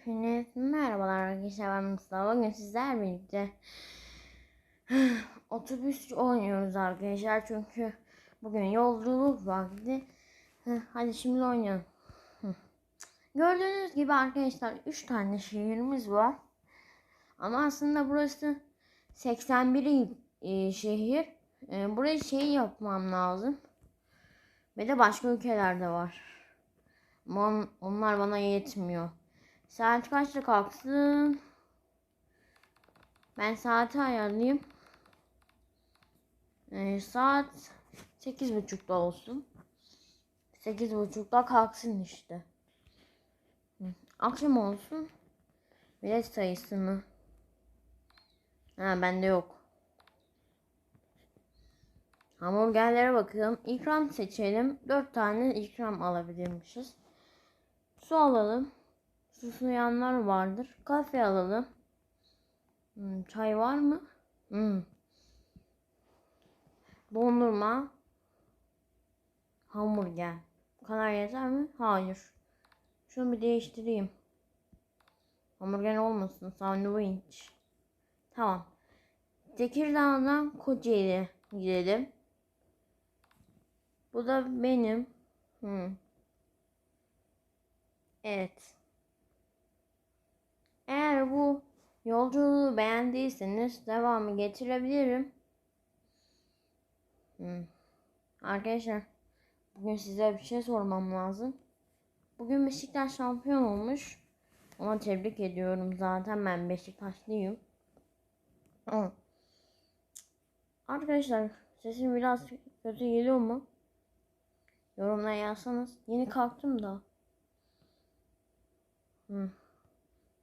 Hepiniz merhabalar arkadaşlar ben Mustafa. Bugün sizler birlikte otobüs oynuyoruz arkadaşlar. Çünkü bugün yolculuk vakti. Hadi şimdi oynayalım. Gördüğünüz gibi arkadaşlar 3 tane şehrimiz var. Ama aslında burası 81 e, şehir. E, burayı şey yapmam lazım. Ve de başka ülkelerde var. Ama onlar bana yetmiyor. Saat kaçta kalksın? Ben saati ayarlayayım. Ee, saat sekiz buçukta olsun. Sekiz buçukta kalksın işte. Akşam olsun. Bilet sayısını. Ha bende yok. Hamburgerlere bakalım. İkram seçelim. Dört tane ikram alabilirmişiz. Su alalım. Susayanlar vardır. Kahve alalım. Hmm, çay var mı? Hmm. Dondurma. Hamburger. Bu kadar yeter mi? Hayır. Şunu bir değiştireyim. Hamburger olmasın. Sandviç. Tamam. Tekirdağ'dan Kocaeli gidelim. Bu da benim. Hmm. Evet. Eğer bu yolculuğu beğendiyseniz devamı getirebilirim. Hmm. Arkadaşlar bugün size bir şey sormam lazım. Bugün Beşiktaş şampiyon olmuş. Ona tebrik ediyorum zaten ben Beşiktaşlıyım. Arkadaşlar sesim biraz kötü geliyor mu? Yorumlara yazsanız. Yeni kalktım da. Hmm.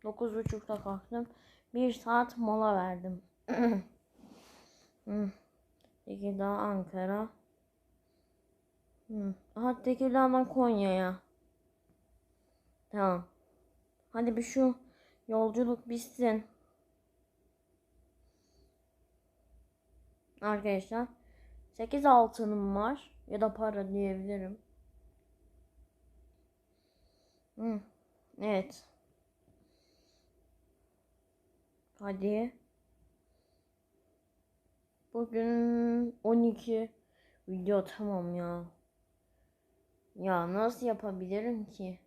9.30'da kalktım. Bir saat mola verdim. hmm. Tekirdağ, Ankara. Hmm. Aha Tekirdağ'dan Konya'ya. Tamam. Hadi bir şu yolculuk bitsin. Arkadaşlar 8 altınım var ya da para diyebilirim. Hmm. Evet. Hadi. Bugün 12 video tamam ya. Ya nasıl yapabilirim ki?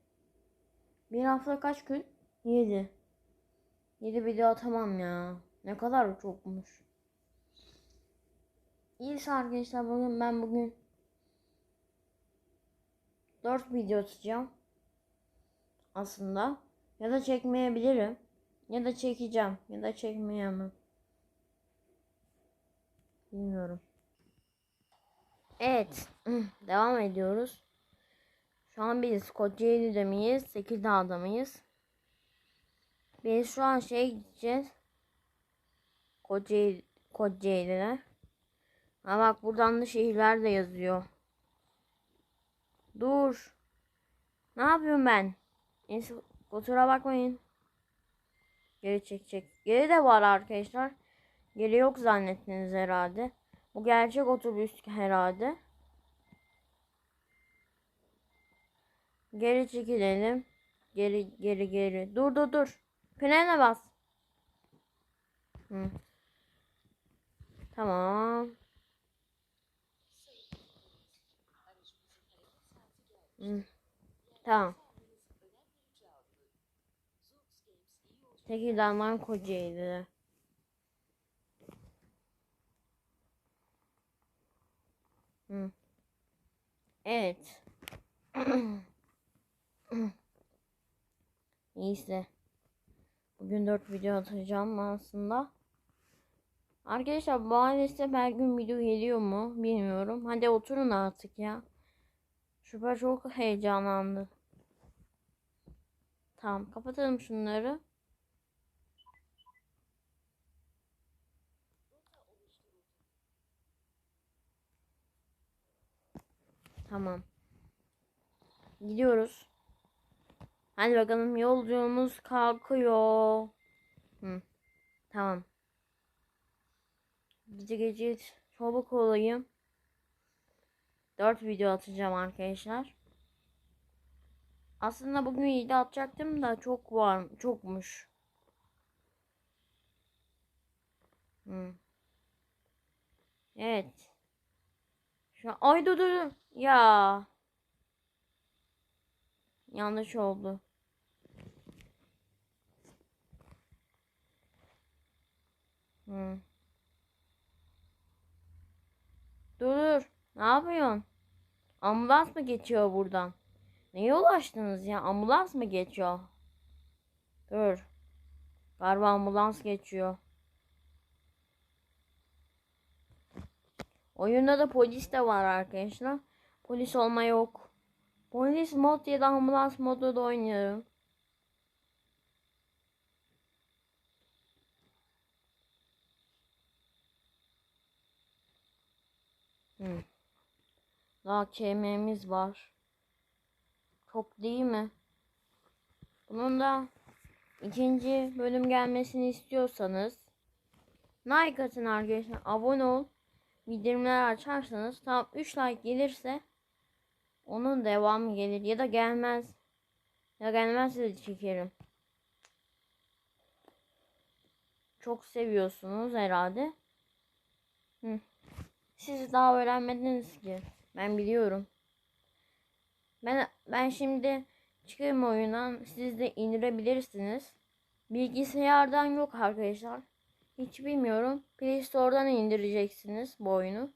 Bir hafta kaç gün? 7. 7 video tamam ya. Ne kadar çokmuş. İyisi arkadaşlar bugün ben bugün 4 video atacağım. Aslında. Ya da çekmeyebilirim. Ya da çekeceğim. Ya da çekmeyemem. Bilmiyorum. Evet. Devam ediyoruz. Şu an biz Kocaeli'de miyiz? Tekirdağ'da mıyız? Biz şu an şey gideceğiz. Kocaeli, Kocaeli'ne. Ha bak buradan da şehirler de yazıyor. Dur. Ne yapıyorum ben? Neyse kusura bakmayın. Geri çekecek. Geri de var arkadaşlar. Geri yok zannettiniz herhalde. Bu gerçek otobüs herhalde. Geri çekilelim. Geri geri geri. Dur dur dur. Frene bas. Hı. Tamam. Hı. Tamam. Tekirdağ'dan Kocaeli'de. Hı. Evet. İyisi. Bugün 4 video atacağım aslında. Arkadaşlar bu ailesi her gün video geliyor mu bilmiyorum. Hadi oturun artık ya. Şüphe çok heyecanlandı. Tamam kapatalım şunları. Tamam. Gidiyoruz. Hadi bakalım yolculuğumuz kalkıyor. Hı. Tamam. Gece gece çabuk olayım. 4 video atacağım arkadaşlar. Aslında bugün 7 atacaktım da çok var çokmuş. Hı. Evet. Şu an... Ay dur dur. Ya. Yanlış oldu. Hı. Dur dur. Ne yapıyorsun? Ambulans mı geçiyor buradan? Neye ulaştınız ya? Ambulans mı geçiyor? Dur. Galiba ambulans geçiyor. Oyunda da polis de var arkadaşlar. Polis olma yok. Polis mod ya da ambulans modu da oynuyorum. Hmm. Daha kemiğimiz var. Çok değil mi? Bunun da ikinci bölüm gelmesini istiyorsanız like atın arkadaşlar. Abone ol. Bildirimler açarsanız tam 3 like gelirse onun devamı gelir ya da gelmez. Ya gelmezse de çekerim. Çok seviyorsunuz herhalde. Hı. Siz daha öğrenmediniz ki. Ben biliyorum. Ben ben şimdi çıkayım oyundan. Siz de indirebilirsiniz. Bilgisayardan yok arkadaşlar. Hiç bilmiyorum. Play Store'dan indireceksiniz bu oyunu.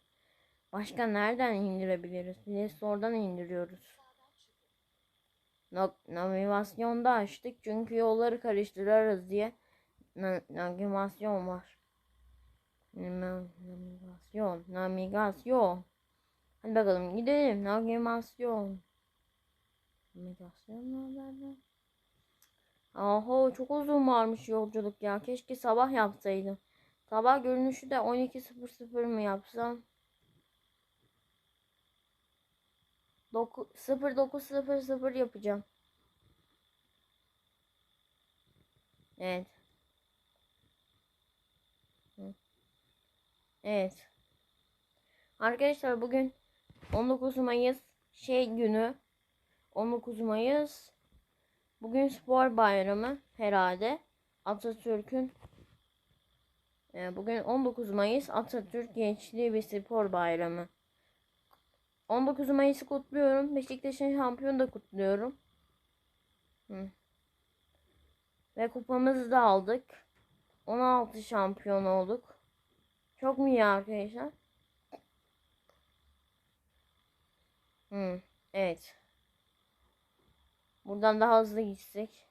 Başka nereden indirebiliriz? Play Store'dan indiriyoruz. Navigasyonda açtık çünkü yolları karıştırırız diye na navigasyon var. Navigasyon, navigasyon. Hadi bakalım gidelim. Navigasyon. Navigasyon nerede? Oho çok uzun varmış yolculuk ya. Keşke sabah yapsaydım. Sabah görünüşü de 12.00 mı yapsam? 09.00 yapacağım. Evet. Evet. Arkadaşlar bugün 19 Mayıs şey günü. 19 Mayıs bugün spor bayramı herhalde. Atatürk'ün e, bugün 19 Mayıs Atatürk Gençliği ve Spor Bayramı. 19 Mayıs'ı kutluyorum. Beşiktaş'ın şampiyonu da kutluyorum. Hı. Ve kupamızı da aldık. 16 şampiyon olduk. Çok mu iyi arkadaşlar? Hı. Evet. Buradan daha hızlı gitsek.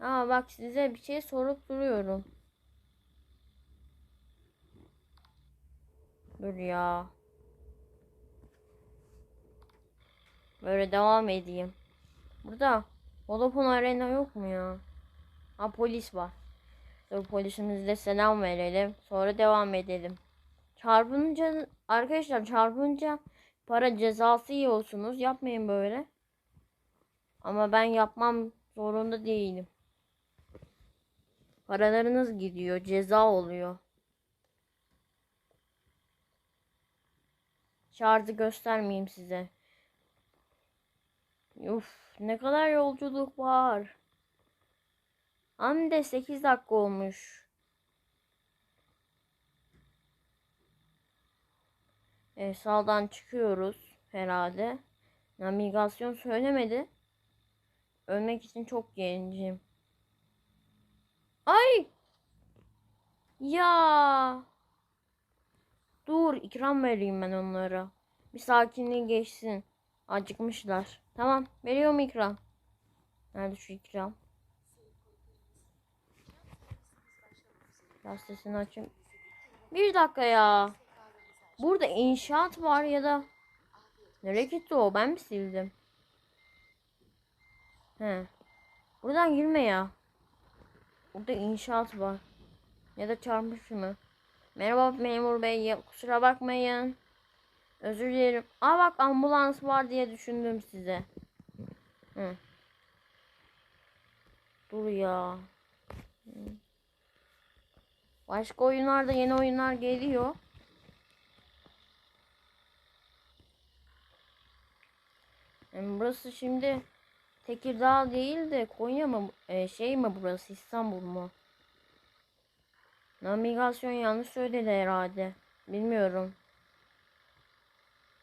Aa bak size bir şey sorup duruyorum. Dur ya. Böyle devam edeyim. Burada Vodafone Arena yok mu ya? Ha polis var. Dur polisimizle selam verelim. Sonra devam edelim. Çarpınca arkadaşlar çarpınca para cezası yiyorsunuz. Yapmayın böyle. Ama ben yapmam zorunda değilim. Paralarınız gidiyor. Ceza oluyor. Şarjı göstermeyeyim size. Uf, ne kadar yolculuk var. Hem de 8 dakika olmuş. E, sağdan çıkıyoruz herhalde. Navigasyon söylemedi. Ölmek için çok gencim. Ay! Ya! Dur ikram vereyim ben onlara. Bir sakinliği geçsin. Acıkmışlar. Tamam veriyorum ikram. Nerede şu ikram? Gazetesini açayım. Bir dakika ya. Burada inşaat var ya da nereye gitti o? Ben mi sildim? He. Buradan girme ya. Burada inşaat var. Ya da çarpmış mı? Merhaba memur bey. Ya, kusura bakmayın. Özür dilerim. Aa bak ambulans var diye düşündüm size. Hı. Dur ya. Başka oyunlarda yeni oyunlar geliyor. Yani burası şimdi Tekirdağ değil de Konya mı e, şey mi burası İstanbul mu? Navigasyon yanlış söyledi herhalde. Bilmiyorum.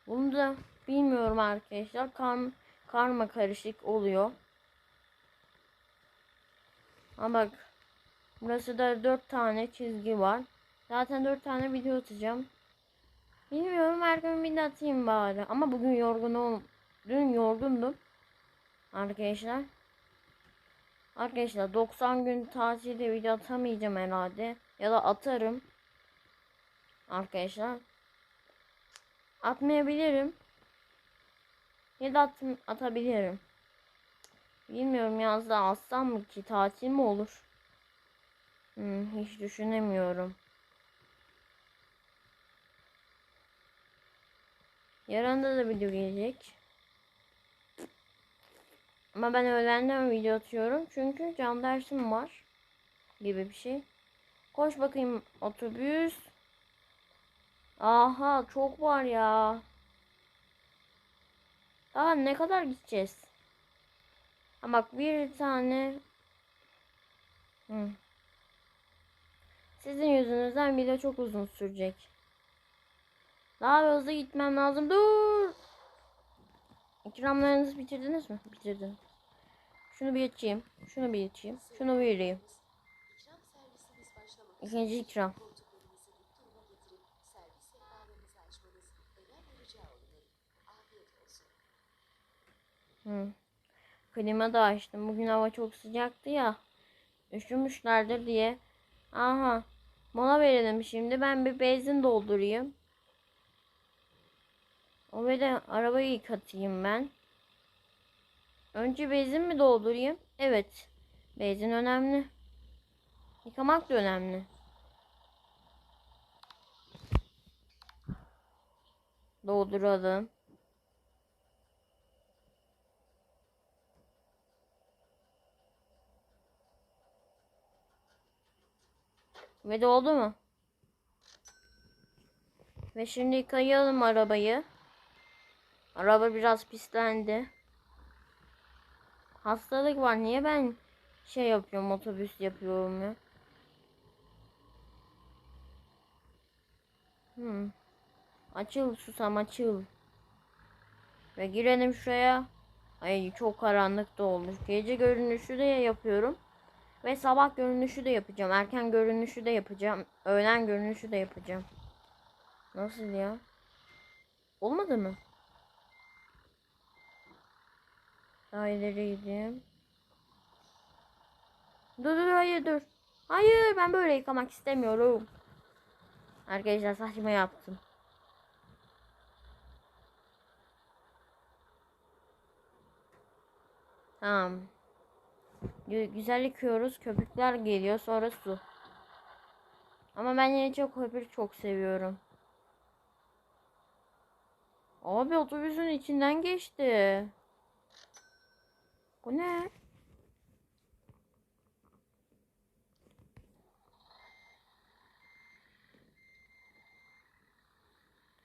Bunu da bilmiyorum arkadaşlar. Karma, karma karışık oluyor. Ama bak burası da dört tane çizgi var. Zaten dört tane video atacağım. Bilmiyorum her gün bir de atayım bari. Ama bugün yorgunum. Dün yorgundum. Arkadaşlar. Arkadaşlar 90 gün tatilde video atamayacağım herhalde. Ya da atarım. Arkadaşlar. Atmayabilirim. Ya da at, atabilirim. Bilmiyorum yazda alsam mı ki tatil mi olur? Hmm, hiç düşünemiyorum. Yarın da da video gelecek. Ama ben öğlenden video atıyorum. Çünkü can dersim var. Gibi bir şey. Koş bakayım otobüs. Aha çok var ya. Daha ne kadar gideceğiz? Ha bak bir tane. Hı. Sizin yüzünüzden video çok uzun sürecek. Daha hızlı gitmem lazım. Dur. İkramlarınızı bitirdiniz mi? Bitirdim. Şunu bir açayım. Şunu bir açayım. Şunu bir vereyim. İkinci ikram. Hı. Klima da açtım. Bugün hava çok sıcaktı ya. Üşümüşlerdir diye. Aha. Mola verelim şimdi. Ben bir benzin doldurayım. O böyle arabayı yıkatayım ben. Önce benzin mi doldurayım? Evet. Benzin önemli. Yıkamak da önemli. Dolduralım. Ve doldu mu? Ve şimdi yıkayalım arabayı. Araba biraz pislendi. Hastalık var. Niye ben şey yapıyorum, otobüs yapıyorum ya? Hmm. Açıl susam açıl. Ve girelim şuraya. Ay çok karanlık da olmuş. Gece görünüşü de yapıyorum. Ve sabah görünüşü de yapacağım. Erken görünüşü de yapacağım. Öğlen görünüşü de yapacağım. Nasıl ya? Olmadı mı? Daha ileri gideyim. Dur dur hayır dur. Hayır ben böyle yıkamak istemiyorum. Arkadaşlar saçma yaptım. Tamam. Gü- Güzel yıkıyoruz. Köpükler geliyor. Sonra su. Ama ben yine çok köpük çok seviyorum. Abi otobüsün içinden geçti. Bu ne?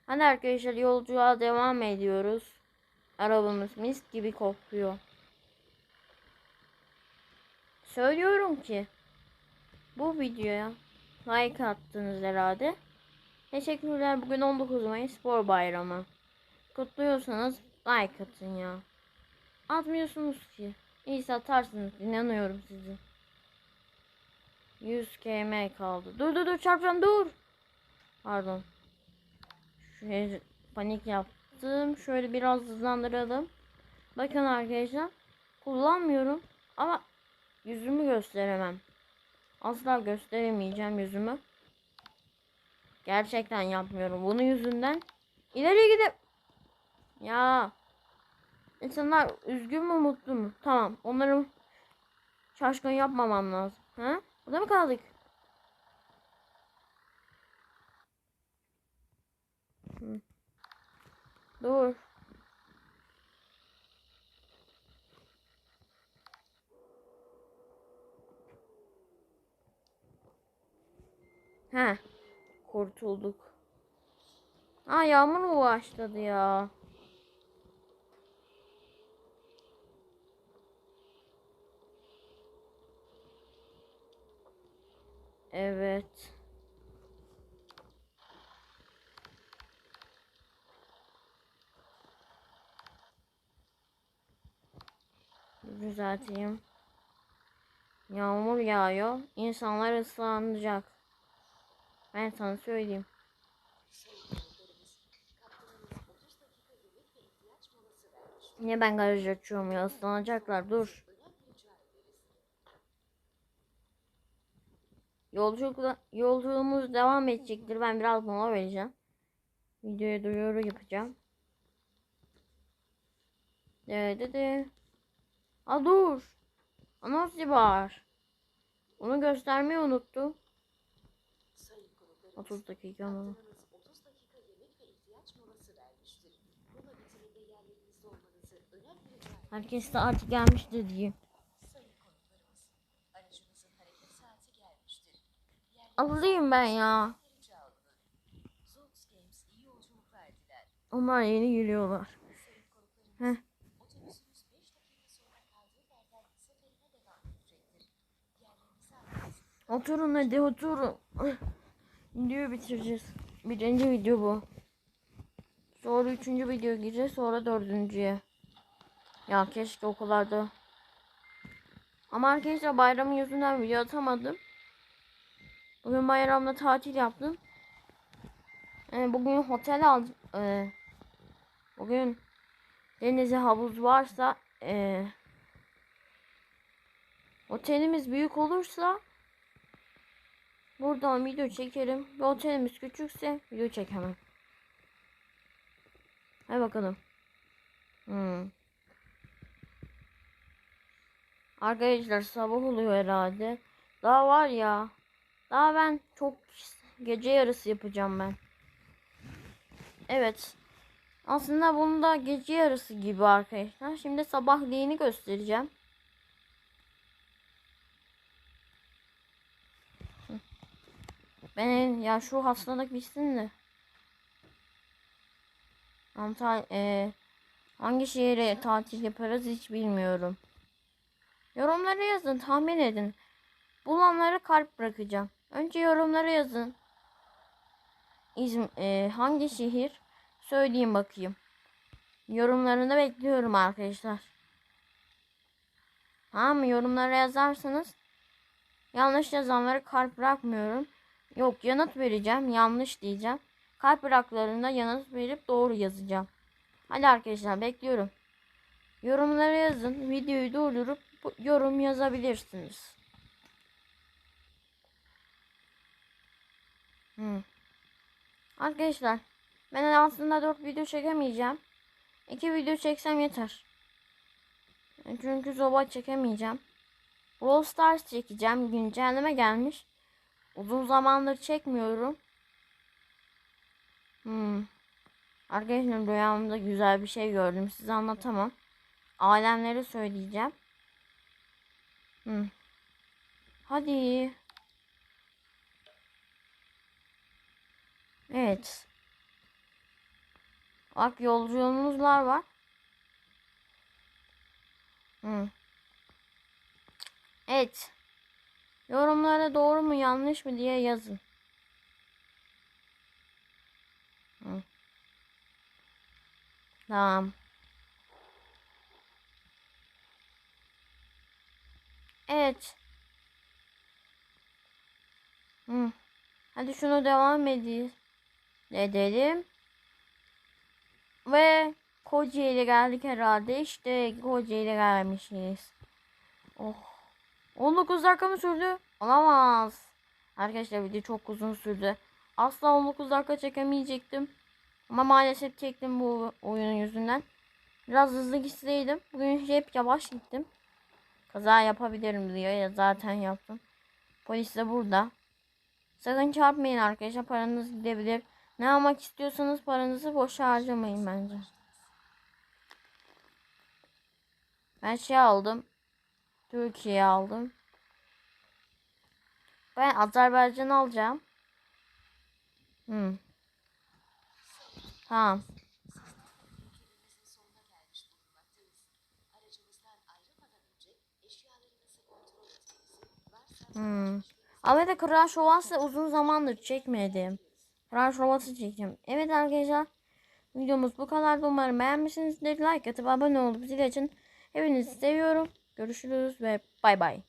Hadi arkadaşlar yolculuğa devam ediyoruz. Arabamız mis gibi kokuyor. Söylüyorum ki bu videoya like attınız herhalde. Teşekkürler. Bugün 19 Mayıs Spor Bayramı. Kutluyorsanız like atın ya. Atmıyorsunuz ki. İyi atarsınız. İnanıyorum sizi. 100 km kaldı. Dur dur dur çarpacağım dur. Pardon. Şöyle panik yaptım. Şöyle biraz hızlandıralım. Bakın arkadaşlar. Kullanmıyorum. Ama yüzümü gösteremem. Asla gösteremeyeceğim yüzümü. Gerçekten yapmıyorum. Bunun yüzünden ileri gidip ya insanlar üzgün mü mutlu mu? Tamam. Onları şaşkın yapmamam lazım. Ha? Burada mı kaldık? Dur. He. Kurtulduk. Aa yağmur mu başladı ya? Evet. Düzelteyim. Yağmur yağıyor. İnsanlar ıslanacak. Ben sana söyleyeyim. Sayın konuklarımız, kaptanımız 30 dakika yemek ve ihtiyaç molası vermiş. Niye ben garaj açıyorum ya? Islanacaklar. Dur. Yolculuk, yolculuğumuz devam edecektir. Ben biraz mola vereceğim. Videoya duyuru yapacağım. De de de. Aa dur. Anons var. Onu göstermeyi konuklarımız, 30 dakika mı? kaptanınız 30 dakika yemek ve ihtiyaç molası vermiştir. Mola bitiminde yerlerinizde olmanızı önem rica ederiz. Herkes de artık gelmiştir diyeyim. Alayım ben ya. Onlar yeni geliyorlar. Heh. otobüsümüz 5 dakika sonra kaldığı yerden seferine devam edecektir. Yerlerinizi alınız. Oturun hadi oturun. Videoyu bitireceğiz. Birinci video bu. Sonra üçüncü video gireceğiz. Sonra dördüncüye. Ya keşke okullarda. Ama arkadaşlar bayramın yüzünden video atamadım. Bugün bayramda tatil yaptım. Ee, bugün otel aldım. Ee, bugün denize havuz varsa ee, otelimiz büyük olursa Buradan video çekerim. Ve otelimiz küçükse video çekemem. Hadi bakalım. Hmm. Arkadaşlar sabah oluyor herhalde. Daha var ya. Daha ben çok gece yarısı yapacağım ben. Evet. Aslında bunu da gece yarısı gibi arkadaşlar. Şimdi sabahleyini göstereceğim. Ben ya şu hastalık bitsin de. Antal e, hangi şehre tatil yaparız hiç bilmiyorum. Yorumlara yazın, tahmin edin. Bulanlara kalp bırakacağım. Önce yorumlara yazın. İzm, e, hangi şehir? Söyleyeyim bakayım. Yorumlarını bekliyorum arkadaşlar. Tamam mı? Yorumlara yazarsanız yanlış yazanlara kalp bırakmıyorum. Yok yanıt vereceğim. Yanlış diyeceğim. Kalp bıraklarında yanıt verip doğru yazacağım. Hadi arkadaşlar bekliyorum. Yorumlara yazın. Videoyu durdurup yorum yazabilirsiniz. Hmm. Arkadaşlar ben aslında 4 video çekemeyeceğim. 2 video çeksem yeter. Çünkü zoba çekemeyeceğim. Brawl Stars çekeceğim. Güncelleme gelmiş. Uzun zamandır çekmiyorum. Hmm. Arkadaşlar rüyamda güzel bir şey gördüm. Size anlatamam. Alemleri söyleyeceğim. Hmm. Hadi. Evet. Bak yolculuğumuzlar var. Hmm. Evet. Yorumlara doğru mu yanlış mı diye yazın. Hı. Tamam. Evet. Hı. Hadi şunu devam edelim. Edelim. Ve Kocaeli'ye geldik herhalde. İşte Kocaeli'ye gelmişiz. Oh. 19 dakika mı sürdü? Olamaz. Arkadaşlar video çok uzun sürdü. Asla 19 dakika çekemeyecektim. Ama maalesef çektim bu oyunun yüzünden. Biraz hızlı gitseydim. Bugün hep yavaş gittim. Kaza yapabilirim diyor ya zaten yaptım. Polis de burada. Sakın çarpmayın arkadaşlar paranız gidebilir. Ne almak istiyorsanız paranızı boşa harcamayın bence. Ben şey aldım. Türkiye aldım. Ben Azerbaycan alacağım. Hmm. Tamam. Hmm. Ama da Kral Şovası uzun zamandır çekmedim. Kral Şovası çekeceğim. Evet arkadaşlar. Videomuz bu kadardı. Umarım beğenmişsinizdir. Like atıp abone olup zil açın. Hepinizi seviyorum. Görüşürüz ve bay bay.